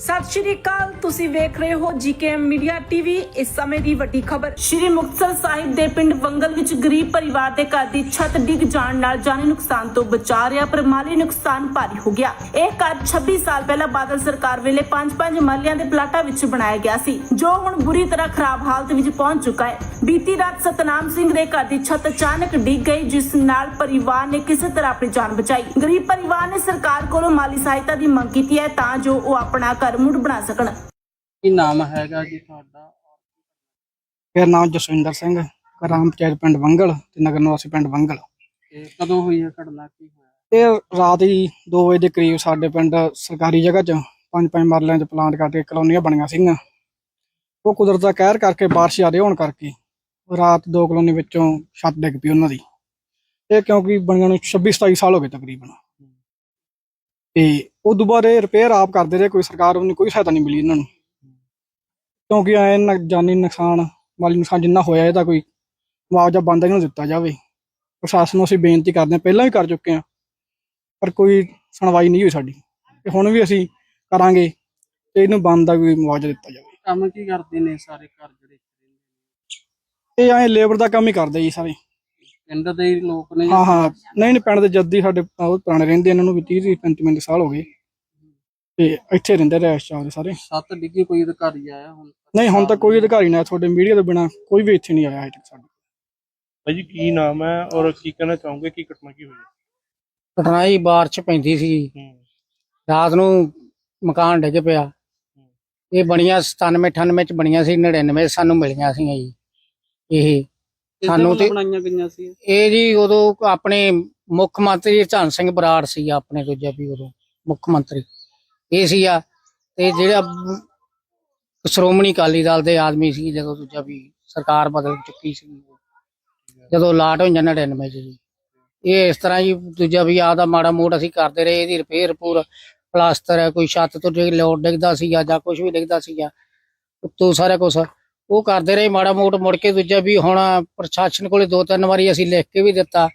ਸਤਿ ਸ਼੍ਰੀ ਅਕਾਲ, ਤੁਸੀਂ ਵੇਖ ਰਹੇ ਹੋ ਜੀਕੇਐਮ ਮੀਡੀਆ ਟੀਵੀ। ਇਸ ਸਮੇਂ ਦੀ ਵੱਡੀ ਖਬਰ, ਸ਼੍ਰੀ ਮੁਕਤਸਰ ਸਾਹਿਬ ਦੇ ਪਿੰਡ ਵੰਗਲ ਵਿੱਚ ਗਰੀਬ ਪਰਿਵਾਰ ਦੇ ਘਰ ਦੀ ਛੱਤ ਡਿੱਗ ਜਾਣ ਨਾਲ ਜਾਨੀ ਨੁਕਸਾਨ ਤੋਂ ਬਚਾ ਰਿਹਾ, ਪਰ ਮਾਲੀ ਨੁਕਸਾਨ ਭਾਰੀ ਹੋ ਗਿਆ। ਇਹ ਘਰ 26 ਸਾਲ ਪਹਿਲਾਂ ਬਾਦਲ ਸਰਕਾਰ ਵੇਲੇ 5-5 ਮਰਲਿਆਂ ਦੇ ਪਲਾਟਾਂ ਵਿੱਚ ਬਣਾਇਆ ਗਿਆ ਸੀ, ਜੋ ਹੁਣ ਬੁਰੀ ਤਰ੍ਹਾਂ ਖਰਾਬ ਹਾਲਤ ਵਿੱਚ ਪਹੁੰਚ ਚੁੱਕਾ ਹੈ। ਬੀਤੀ ਰਾਤ ਸਤਨਾਮ ਸਿੰਘ ਦੇ ਘਰ ਦੀ ਛੱਤ ਅਚਾਨਕ ਡਿੱਗ ਗਈ, ਜਿਸ ਨਾਲ ਪਰਿਵਾਰ ਨੇ ਕਿਸੇ ਤਰ੍ਹਾਂ ਆਪਣੀ ਜਾਨ ਬਚਾਈ। ਗਰੀਬ ਪਰਿਵਾਰ ਨੇ ਸਰਕਾਰ ਕੋਲੋਂ ਮਾਲੀ ਸਹਾਇਤਾ ਦੀ ਮੰਗ ਕੀਤੀ ਹੈ, ਤਾਂ ਜੋ ਉਹ ਆਪਣਾ ਘਰ ਮੁੜ ਬਣਾ ਸਕਣ। ਕੀ ਨਾਮ ਹੈਗਾ ਜੀ ਤੁਹਾਡਾ? ਮੇਰਾ ਨਾਮ ਜਸਵਿੰਦਰ ਸਿੰਘ ਗ੍ਰਾਮ ਪੰਚਾਇਤ ਪਿੰਡ ਵੰਗਲ ਤੇ ਨਗਰ ਨਿਵਾਸੀ ਪਿੰਡ ਵੰਗਲ। ਤੇ ਕਦੋਂ ਹੋਈ ਹੈ ਘਟਨਾ? ਕੀ ਹੋਇਆ? ਇਹ ਰਾਤ ਹੀ 2 ਵਜੇ ਦੇ ਕਰੀਬ ਸਾਡੇ ਪਿੰਡ ਸਰਕਾਰੀ ਜਗ੍ਹਾ 'ਚ ਪੰਜ ਪੰਜ ਮਰਲਿਆਂ 'ਚ ਪਲਾਂਟ ਕਰਕੇ ਕਲੋਨੀਆਂ ਬਣੀਆਂ ਸੀਗੀਆਂ। ਉਹ ਕੁਦਰਤ ਦਾ ਕਹਿਰ ਕਰਕੇ ਬਾਰਿਸ਼ ਜ਼ਿਆਦਾ ਹੋਣ ਕਰਕੇ ਰਾਤ ਦੋ ਕਲੋਨੀ ਵਿੱਚੋਂ ਛੱਤ ਡਿੱਗ ਪਈ ਉਹਨਾਂ ਦੀ। ਇਹ ਕਿਉਂਕਿ ਬਣੀਆਂ ਨੂੰ 26 27 ਸਾਲ ਹੋ ਗਏ ਤਕਰੀਬਨ। ਤੇ ਉਹ ਦੁਬਾਰੇ ਰਿਪੇਅਰ ਆਪ ਕਰਦੇ ਰਹੇ ਕੋਈ ਸਰਕਾਰ ਵੱਲੋਂ ਕੋਈ ਸਹਾਇਤਾ ਨਹੀਂ ਮਿਲੀ ਇਹਨਾਂ ਨੂੰ। ਕਿਉਂਕਿ ਐ ਜਾਨੀ ਨੁਕਸਾਨ ਮਾਲੀ ਨੁਕਸਾਨ ਜਿੰਨਾ ਹੋਇਆ ਇਹਦਾ ਕੋਈ ਮੁਆਵਜ਼ਾ ਬੰਦਾ ਇਹਨੂੰ ਦਿੱਤਾ ਜਾਵੇ। ਪ੍ਰਸ਼ਾਸਨ ਨੂੰ ਅਸੀਂ ਬੇਨਤੀ ਕਰਦੇ ਹਾਂ ਪਹਿਲਾਂ ਵੀ ਕਰ ਚੁੱਕੇ ਹਾਂ ਪਰ ਕੋਈ ਸੁਣਵਾਈ ਨਹੀਂ ਹੋਈ ਸਾਡੀ। ਤੇ ਹੁਣ ਵੀ ਅਸੀਂ ਕਰਾਂਗੇ ਤੇ ਇਹਨੂੰ ਬੰਦ ਦਾ ਕੋਈ ਮੁਆਵਜ਼ਾ ਦਿੱਤਾ ਜਾਵੇ। ਕੰਮ ਕੀ ਕਰਦੇ ਨੇ ਸਾਰੇ ਘਰ ਜਿਹੜੇ ਇਹ ਐ ਲੇਬਰ ਦਾ ਕੰਮ ਹੀ ਕਰਦੇ ਜੀ ਸਾਰੇ। ਪਿੰਡ ਦੇ ਹੀ ਲੋਕ ਨੇ ਹਾਂ ਹਾਂ। ਨਹੀਂ ਨਹੀਂ ਪਿੰਡ ਦੇ ਜੱਦੀ ਸਾਡੇ ਪੁਰਾਣੇ ਰਹਿੰਦੇ ਇਹਨਾਂ ਨੂੰ ਵੀ 30 35 35 ਸਾਲ ਹੋ ਗਏ। ਤੇ ਇੱਥੇ ਰਹਿੰਦੇ ਰਹਿਸ਼ ਚਾਹਦੇ ਸਾਰੇ। ਸੱਤ ਡਿੱਗੀ ਕੋਈ ਅਧਿਕਾਰੀ ਆਇਆ ਹੁਣ ਨਹੀਂ ਹੁਣ ਤੱਕ ਕੋਈ ਅਧਿਕਾਰੀ ਨਾ ਤੁਹਾਡੇ ਮੀਡੀਆ ਤੋਂ ਬਿਨਾ। ਕੋਈ ਵੀ ਇੱਥੇ ਨਹੀਂ ਆਇਆ ਅਜੇ ਤੱਕ ਸਾਡੇ। ਭਾਈ ਜੀ ਕੀ ਨਾਮ ਹੈ ਔਰ ਕੀ ਕਹਿਣਾ ਚਾਹੋਗੇ? ਕੀ ਘਟਨਾ ਕੀ ਹੋਈ ਹੈ? ਘਟਨਾ ਹੀ ਬਾਰਿਸ਼ ਪੈਂਦੀ ਸੀ। ਰਾਤ ਨੂੰ ਮਕਾਨ ਡਿੱਗ ਪਿਆ। ਇਹ ਬਣੀਆਂ 97 98 ਚ ਬਣੀਆਂ ਸੀ 99 ਸਾਨੂੰ ਮਿਲੀਆਂ ਸੀ ਜੀ। ਇਹ ਸਾਨੂੰ ਤੇ ਬਣਾਈਆਂ ਗਈਆਂ ਸੀ? ਇਹ ਜੀ ਉਦੋਂ ਆਪਣੇ ਮੁੱਖ ਮੰਤਰੀ ਧੰਨ ਸਿੰਘ ਬਰਾੜ ਸੀ ਆਪਣੇ ਦੂਜਾ ਵੀ ਉਦੋਂ ਮੁੱਖ ਮੰਤਰੀ। ਇਹ ਸੀ ਆ ਤੇ ਜਿਹੜਾ ਸ਼੍ਰੋਮਣੀ ਅਕਾਲੀ ਦਲ ਦੇ ਆਦਮੀ ਸੀ ਜਦੋਂ ਦੂਜਾ ਵੀ ਸਰਕਾਰ ਬਦਲ ਚੁੱਕੀ ਸੀ। ਜਦੋਂ ਲਾਟ ਹੋਈਆਂ 99 ਚ ਜੀ। ਇਹ ਇਸ ਤਰ੍ਹਾਂ ਹੀ ਦੂਜਾ ਵੀ ਆਦਾ ਮਾੜਾ ਮੋੜ ਅਸੀਂ ਕਰਦੇ ਰਹੇ ਇਹਦੀ ਰਿਪੇਅਰ ਪੂਰ ਪਲਾਸਟਰ ਹੈ ਕੋਈ ਛੱਤ ਤੋਂ ਡਿੱਗ ਲੋਡ ਡਿੱਗਦਾ ਸੀਗਾ ਜਾਂ ਕੁਝ ਵੀ ਡਿੱਗਦਾ ਸੀਗਾ ਉੱਤੋਂ ਸਾਰਾ ਕੁਝ ਉਹ ਕਰਦੇ ਰਹੇ ਮਾੜਾ ਮੋੜ ਮੁੜ ਕੇ ਦੂਜਾ ਵੀ ਹੁਣ ਪ੍ਰਸ਼ਾਸਨ ਕੋਲੇ ਦੋ ਤਿੰਨ ਵਾਰੀ ਅਸੀਂ ਲਿਖ ਕੇ ਵੀ ਦਿੱਤਾ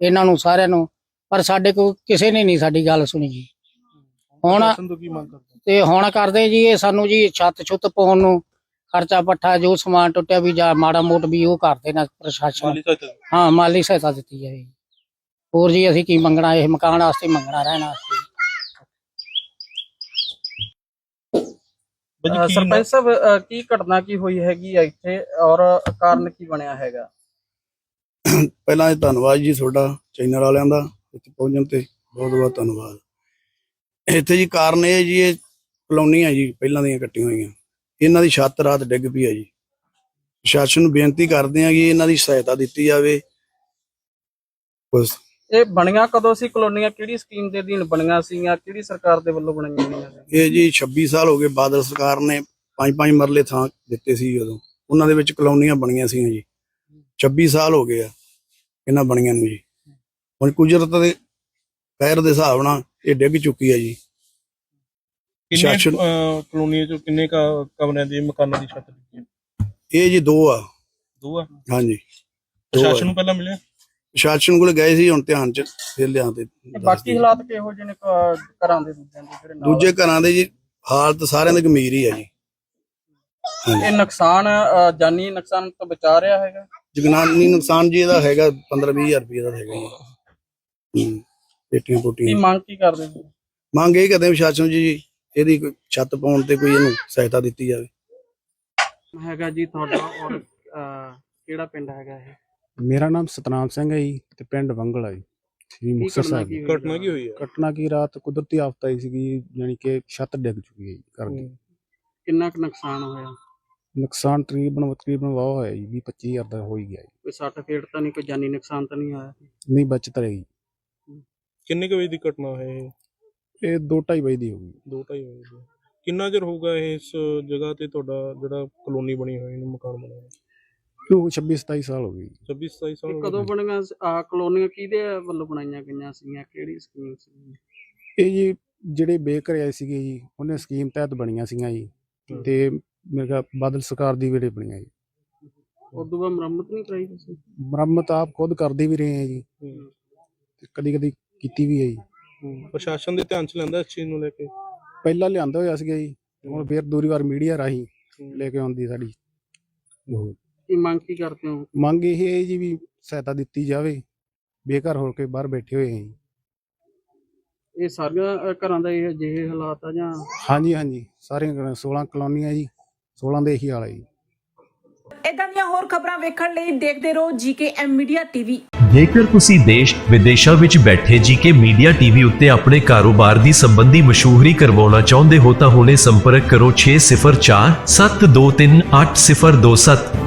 ਇਹਨਾਂ ਨੂੰ ਸਾਰਿਆਂ ਨੂੰ ਪਰ ਸਾਡੇ ਕੋਲ ਕਿਸੇ ਨੇ ਨਹੀਂ ਸਾਡੀ ਗੱਲ ਸੁਣੀ ਜੀ। ਹੁਣ ਤੋਂ ਹੁਣ ਕਰਦੇ ਜੀ ਇਹ ਸਾਨੂੰ ਜੀ ਛੱਤ ਛੁੱਤ ਪਾਉਣ ਨੂੰ ਖਰਚਾ ਪੱਠਾ ਜੋ ਸਮਾਨ ਟੁੱਟਿਆ ਵੀ ਜਾਂ ਮਾੜਾ ਮੋਟ ਵੀ ਉਹ ਕਰਦੇ ਨੇ ਪ੍ਰਸ਼ਾਸਨ। ਹਾਂ ਮਾਲੀ ਸਹਾਇਤਾ ਦਿੱਤੀ ਜਾਵੇ। ਹੋਰ ਜੀ ਅਸੀਂ ਕੀ ਮੰਗਣਾ ਇਹ ਮਕਾਨ ਵਾਸਤੇ ਮੰਗਣਾ ਰਹਿਣਾ। ਕੀ ਸਰਪੰਚ ਸਾਹਿਬ ਕੀ ਘਟਨਾ ਕੀ ਹੋਈ ਹੈਗੀ ਆ ਇੱਥੇ ਔਰ ਕਾਰਨ ਕੀ ਬਣਿਆ ਹੈਗਾ? ਪਹਿਲਾਂ ਇਹ ਧੰਨਵਾਦ ਜੀ ਤੁਹਾਡਾ ਚੈਨਲ ਵਾਲਿਆਂ ਦਾ ਇੱਥੇ ਪਹੁੰਚਣ ਤੇ ਬਹੁਤ ਬਹੁਤ ਧੰਨਵਾਦ। ਇੱਥੇ ਜੀ ਕਾਰਨ ਇਹ ਜੀ ਇਹ ਕਲੋਨੀਆਂ ਜੀ ਪਹਿਲਾਂ ਦੀਆਂ ਕੱਟੀਆਂ ਹੋਈਆਂ। ਇਹਨਾਂ ਦੀ ਛੱਤ ਰਾਤ ਡਿੱਗ ਪਈ ਹੈ ਜੀ। ਪ੍ਰਸ਼ਾਸਨ ਨੂੰ ਬੇਨਤੀ ਕਰਦੇ ਹਾਂ ਕਿ ਇਹਨਾਂ ਦੀ ਸਹਾਇਤਾ ਦਿੱਤੀ ਜਾਵੇ। ਬਸ। ਇਹ ਬਣੀਆਂ ਕਦੋਂ ਸੀ? ਕਲੋਨੀਆਂ ਕਿਹੜੀ ਸਕੀਮ ਦੇ ਅਧੀਨ ਬਣੀਆਂ ਸੀਗੀਆਂ? ਕਿਹੜੀ ਸਰਕਾਰ ਦੇ ਵੱਲੋਂ ਬਣਾਈਆਂ ਗਈਆਂ ਸੀ ਇਹ ਜੀ 26 ਸਾਲ ਹੋ ਗਏ ਬਾਦਲ ਸਰਕਾਰ ਨੇ ਪੰਜ ਪੰਜ ਮਰਲੇ ਥਾਂ ਦਿੱਤੇ ਸੀ ਉਦੋਂ। ਉਹਨਾਂ ਦੇ ਵਿੱਚ ਕਲੋਨੀਆਂ ਬਣੀਆਂ ਸੀ ਜੀ। 26 ਸਾਲ ਹੋ ਗਏ ਆ ਇਹਨਾਂ ਬਣੀਆਂ ਨੂੰ ਜੀ। ਹੁਣ ਕੁਦਰਤ ਦੇ ਕਹਿਰ ਦੇ ਹਿਸਾਬ ਨਾਲ ਇਹ ਡਿੱਗ ਚੁੱਕੀ ਹੈ ਜੀ। ਕਿੰਨੇ ਸ਼ਾਸਨ- ਅਹ, ਕਲੋਨੀਆਂ ਚੋਂ ਕਿੰਨੇ ਕ- ਕਮਰਿਆਂ ਦੀ ਮਕਾਨਾਂ ਦੀ ਛੱਤ ਹੈ ਇਹ ਜੀ ਦੋ ਆ। ਦੋ ਆ? ਹਾਂਜੀ। ਦੋ ਆ ਪ੍ਰਸ਼ਾਸਨ ਜੀ। ਨੂੰ ਪਹਿਲਾਂ ਮਿਲਿਆ? ਪ੍ਰਸ਼ਾਸਨ ਕੋਲ ਗਏ ਸੀ ਹੁਣ ਧਿਆਨ ਚ ਫਿਰ ਲਿਆ ਤੇ ਬਾਕੀ। ਹਾਲਾਤ ਕਿਹੋ ਜਿਹੇ ਨੇ ਕ- ਘਰਾਂ ਦੇ ਦੂਜਿਆਂ ਦੇ ਜਿਹੜੇ ਨਾਲ? ਦੂਜੇ ਘਰਾਂ ਦੇ ਜੀ ਹਾਲਤ ਸਾਰਿਆਂ ਦੀ ਗੰਭੀਰ ਹੀ ਆ ਜੀ। ਇਹ ਨੁਕਸਾਨ ਜਾਨੀ ਨੁਕਸਾਨ ਤੋਂ ਬਚਾ ਰਿਹਾ ਹੈਗਾ? ਜਗਨਾਨੀ ਨੁਕਸਾਨ ਜੀ ਇਹਦਾ ਹੈਗਾ 15 20000 ਰੁਪਏ ਦਾ ਹੈਗਾ ਜੀ। ਹੂੰ ਪੇਟੀਆਂ ਕੀ ਪੋਟੀਆਂ ਮੰਗ ਕੀ ਕਰਦੇ ਹੋ? ਮੰਗ ਇਹ ਕਰਦੇ ਹਾਂ ਪ੍ਰਸ਼ਾਸਨ ਜੀ ਜੀ ਇਹਦੀ ਕੋਈ ਛੱਤ ਪਾਉਣ ਤੇ ਕੋਈ ਇਹਨੂੰ ਸਹਾਇਤਾ ਦਿੱਤੀ ਜਾਵੇ। ਹੈਗਾ ਜੀ ਤੁਹਾਡਾ ਔਰ ਕਿਹੜਾ ਪਿੰਡ ਹੈਗਾ ਇਹ? ਮੇਰਾ ਨਾਮ ਸਤਨਾਮ ਸਿੰਘ ਹੈ ਜੀ ਤੇ ਪਿੰਡ ਵੰਗਲ ਹੈ ਜੀ ਸ੍ਰੀ ਮੁਕਤਸਰ ਸਾਹਿਬ ਘਟਨਾ ਕੀ ਹੋਈ ਹੈ ਘਟਨਾ ਕੀ ਰਾਤ ਕੁਦਰਤੀ ਆਫਤ ਆਈ ਸੀਗੀ ਯਾਨੀ ਕਿ ਛੱਤ ਡਿੱਗ ਚੁੱਕੀ ਹੈ ਜੀ ਘਰ ਦੀ। ਕਿੰਨਾ ਕੁ ਨੁਕਸਾਨ ਹੋਇਆ? ਨੁਕਸਾਨ ਤਕਰੀਬਨ ਤਕਰੀਬਨ ਵਾਹ ਹੋਇਆ ਜੀ 20 25000 ਦਾ ਹੋ ਹੀ ਗਿਆ ਜੀ। ਕੋਈ ਸੱਟ ਫੇਟ ਤਾਂ ਨਹੀਂ ਕੋਈ ਜਾਨੀ ਨੁਕਸਾਨ ਤਾਂ ਨਹੀਂ ਹੋਇਆ? ਨਹੀਂ ਬਚਤ ਰਹੀ। ਕਿੰਨੇ ਕੁ ਵਜੇ ਦੀ ਘਟਨਾ ਹੈ ਇਹ? ਇਹ 2.5 ਵਜੇ ਦੀ ਹੋ ਗਈ। ਦੋ ਢਾਈ ਵਜੇ ਦੀ। ਕਿੰਨਾ ਚਿਰ ਹੋਊਗਾ ਇਸ ਜਗ੍ਹਾ ਤੇ ਤੁਹਾਡਾ ਜਿਹੜਾ ਕਲੋਨੀ ਬਣੀ ਹੋਈ ਨੂੰ ਮਕਾਨ ਬਣਿਆ ਕਿਉਂ 26 27 ਸਾਲ ਹੋ ਗਈ। 26 27 ਸਾਲ ਇਹ ਕਦੋਂ ਗਏ। ਬਣੀਆਂ ਆ ਕਲੋਨੀਆਂ ਕਿਹਦੇ ਵੱਲੋਂ ਬਣਾਈਆਂ ਗਈਆਂ ਸੀਗੀਆਂ? ਕਿਹੜੀ ਸਕੀਮ ਸੀ ਇਹ ਜੀ ਜਿਹੜੇ ਬੇਘਰ ਆਏ ਸੀਗੇ ਜੀ ਉਹਨੇ ਸਕੀਮ ਤਹਿਤ ਬਣੀਆਂ ਸੀਗੀਆਂ ਜੀ। ਤੇ ਮੇਰੇ ਖਿਆਲ ਬਾਦਲ ਸਰਕਾਰ ਦੀ ਵੇਲੇ ਬਣੀਆਂ ਜੀ। ਉਦੋਂ ਬਾਅਦ ਮੁਰੰਮਤ ਨਹੀਂ ਕਰਾਈ ਤੁਸੀਂ? ਮੁਰੰਮਤ ਆਪ ਖੁਦ ਕਰਦੇ ਵੀ ਰਹੇ ਆ ਜੀ। ਤੇ ਕਦੀ ਕਦੀ ਕੀਤੀ ਵੀ ਹੈ ਜੀ। ਪ੍ਰਸ਼ਾਸਨ ਦੇ ਧਿਆਨ ਚ ਲੈਂਦਾ ਇਸ ਚੀਜ਼ ਨੂੰ ਲੈ ਕੇ? ਪਹਿਲਾਂ ਲਿਆਂਦਾ ਹੋਇਆ ਸੀਗਾ ਜੀ ਹੁਣ ਫਿਰ ਦੂਰੀ ਵਾਰ ਮੀਡੀਆ ਰਾਹੀਂ ਲੈ ਕੇ ਆਉਂਦੀ ਸਾਡੀ। ਉਹ ਕੀ ਮੰਗ ਕੀ ਕਰਦੇ ਹੋ? ਮੰਗ ਇਹ ਹੈ ਜੀ ਵੀ ਸਹਾਇਤਾ ਦਿੱਤੀ ਜਾਵੇ ਬੇਘਰ ਹੋ ਕੇ ਬਾਹਰ ਬੈਠੇ ਹੋਏ ਹਾਂ ਜੀ। ਇਹ ਸਾਰੀਆਂ ਅ, ਘਰਾਂ ਦਾ ਇਹ ਅਜਿਹੇ ਹਾਲਾਤ ਆ ਜਾਂ? ਹਾਂਜੀ ਹਾਂਜੀ ਸਾਰੀਆਂ 16 ਕਲੋਨੀਆਂ ਜੀ 16 ਦੇ ਇਹੀ ਹਾਲ ਹੈ ਜੀ। ਇਦਾਂ ਦੀਆਂ ਹੋਰ ਖਬਰਾਂ ਵੇਖਣ ਲਈ ਦੇਖਦੇ ਰਹੋ ਜੀਕੇਐਮ ਮੀਡੀਆ ਟੀਵੀ। ਜੇਕਰ ਤੁਸੀਂ ਦੇਸ਼ ਵਿਦੇਸ਼ਾਂ ਵਿੱਚ ਬੈਠੇ ਜੀਕੇ ਮੀਡੀਆ ਟੀਵੀ ਉੱਤੇ ਆਪਣੇ ਕਾਰੋਬਾਰ ਦੀ ਸੰਬੰਧੀ ਮਸ਼ਹੂਰੀ ਕਰਵਾਉਣਾ ਚਾਹੁੰਦੇ ਹੋ ਤਾਂ ਹੁਣੇ ਸੰਪਰਕ ਕਰੋ 604 723 8027